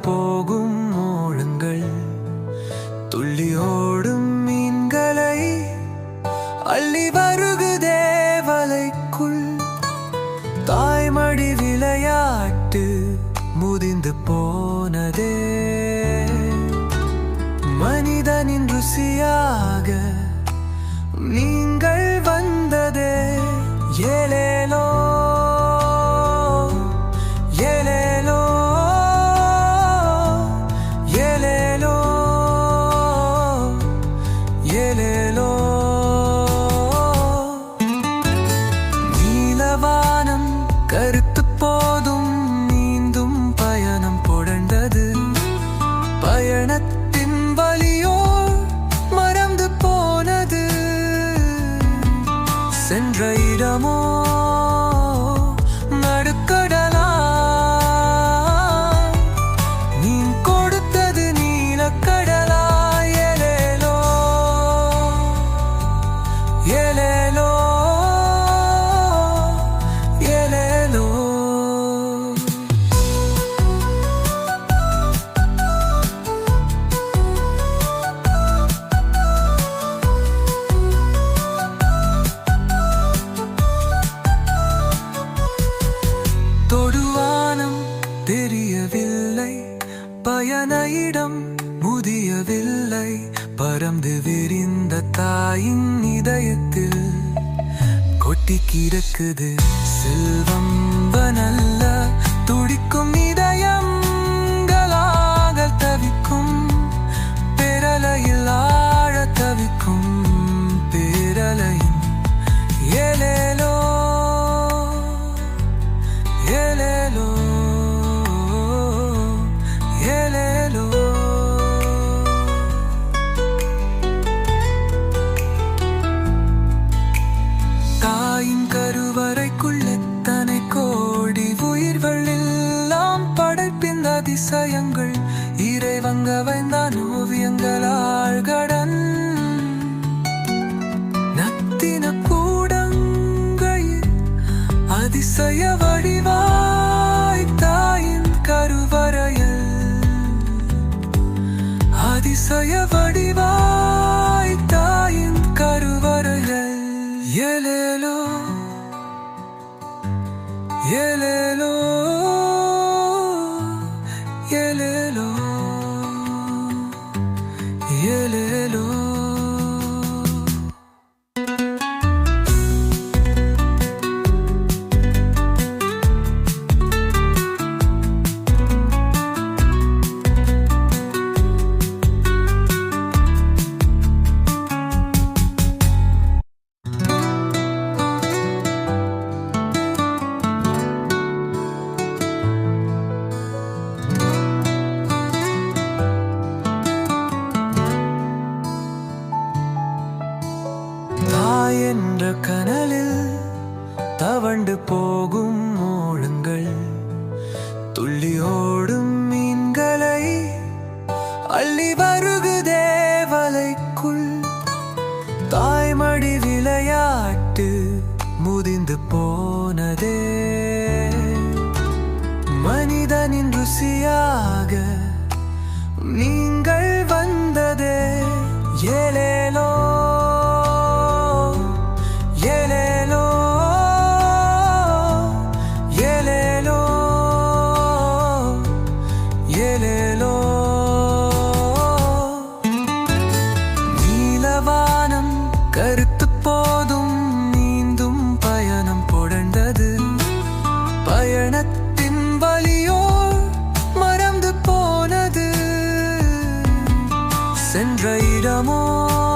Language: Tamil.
போகும் ஓழங்கள் துள்ளி ஓடும் மீன்களை அள்ளி வருகுதே வலைக்குள் தாய்மடி விளையாட்டு முதிந்து போனதே. மனிதனின் ருசியாக நீங்கள் பயணத்தின் வழி குவியவில்லை பறந்து விரிந்த தாயின் இதயத்தில் கொட்டி கிடக்குது செல்வம். Yelelo. வருகுதே வலைக்குள் தாய்மடி விளையாட்டு முதிந்து போனதே. மனிதனின் ருசியாக நீங்கள் வந்ததே. ஏலேலோ ஏலேலோ ஏலேலோ. Trấy.